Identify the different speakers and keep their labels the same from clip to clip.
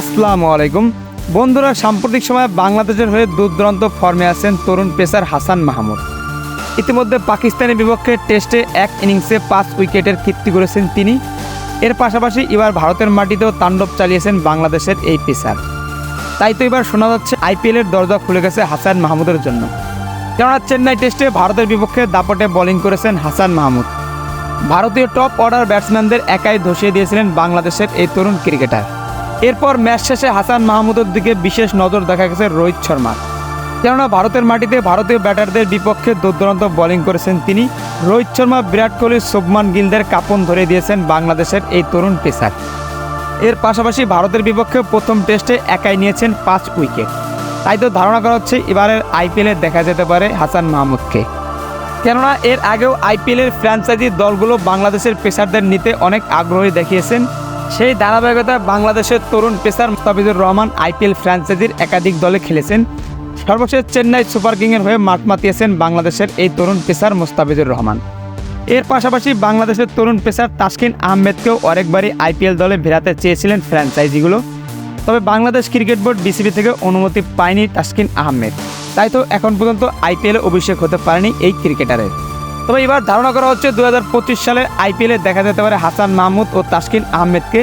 Speaker 1: আসসালামু আলাইকুম। বন্ধুরা, সাম্প্রতিক সময়ে বাংলাদেশের হয়ে দুর্দান্ত ফর্মে আছেন তরুণ পেসার হাসান মাহমুদ। ইতিমধ্যে পাকিস্তানের বিপক্ষে টেস্টে এক ইনিংসে পাঁচ উইকেটের কীর্তি করেছেন তিনি। এর পাশাপাশি এবার ভারতের মাটিতেও তাণ্ডব চালিয়েছেন বাংলাদেশের এই পেসার। তাই তো এবার শোনা যাচ্ছে আইপিএলের দরজা খুলে গেছে হাসান মাহমুদের জন্য। কেননা চেন্নাই টেস্টে ভারতের বিপক্ষে দাপটে বোলিং করেছেন হাসান মাহমুদ। ভারতীয় টপ অর্ডার ব্যাটসম্যানদের একাই ধসিয়ে দিয়েছিলেন বাংলাদেশের এই তরুণ ক্রিকেটার। এরপর ম্যাচ শেষে হাসান মাহমুদের দিকে বিশেষ নজর দেখা গেছে রোহিত শর্মা। কেননা ভারতের মাটিতে ভারতীয় ব্যাটারদের বিপক্ষে দুর্দান্ত বোলিং করেছেন তিনি। রোহিত শর্মা, বিরাট কোহলি, শুভমান গিলদের কাপন ধরে দিয়েছেন বাংলাদেশের এই তরুণ পেসার। এর পাশাপাশি ভারতের বিপক্ষে প্রথম টেস্টে একাই নিয়েছেন পাঁচ উইকেট। তাই তো ধারণা করা হচ্ছে এবারের আইপিএলে দেখা যেতে পারে হাসান মাহমুদকে। কেননা এর আগেও আইপিএলের ফ্র্যাঞ্চাইজি দলগুলো বাংলাদেশের পেসারদের নিতে অনেক আগ্রহী দেখিয়েছেন। সেই ধারাবাহিকতা বাংলাদেশের তরুণ পেসার মুস্তাফিজুর রহমান আইপিএল ফ্র্যাঞ্চাইজির একাধিক দলে খেলেছেন। সর্বশেষ চেন্নাই সুপার কিংয়ের হয়ে মাঠ মাতিয়েছেন বাংলাদেশের এই তরুণ পেসার মুস্তাফিজুর রহমান। এর পাশাপাশি বাংলাদেশের তরুণ পেসার তাসকিন আহমেদকেও অনেকবারই আইপিএল দলে ভেড়াতে চেয়েছিলেন ফ্র্যাঞ্চাইজিগুলো। তবে বাংলাদেশ ক্রিকেট বোর্ড বিসিবি থেকে অনুমতি পায়নি তাসকিন আহমেদ। তাই তো এখন পর্যন্ত আইপিএলে অভিষেক হতে পারেনি এই ক্রিকেটারের। তবে এবার ধারণা করা হচ্ছে দু সালের আইপিএলে দেখা যেতে পারে হাসান মাহমুদ ও তাসকিন আহমেদকে।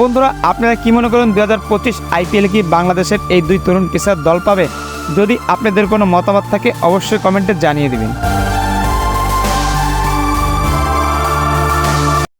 Speaker 1: বন্ধুরা, আপনারা কি মনে করেন দু হাজার পঁচিশ আইপিএল কি বাংলাদেশের এই দুই তরুণ পেশার দল পাবে? যদি আপনাদের কোনো মতামত থাকে, অবশ্যই কমেন্টে জানিয়ে দিবেন।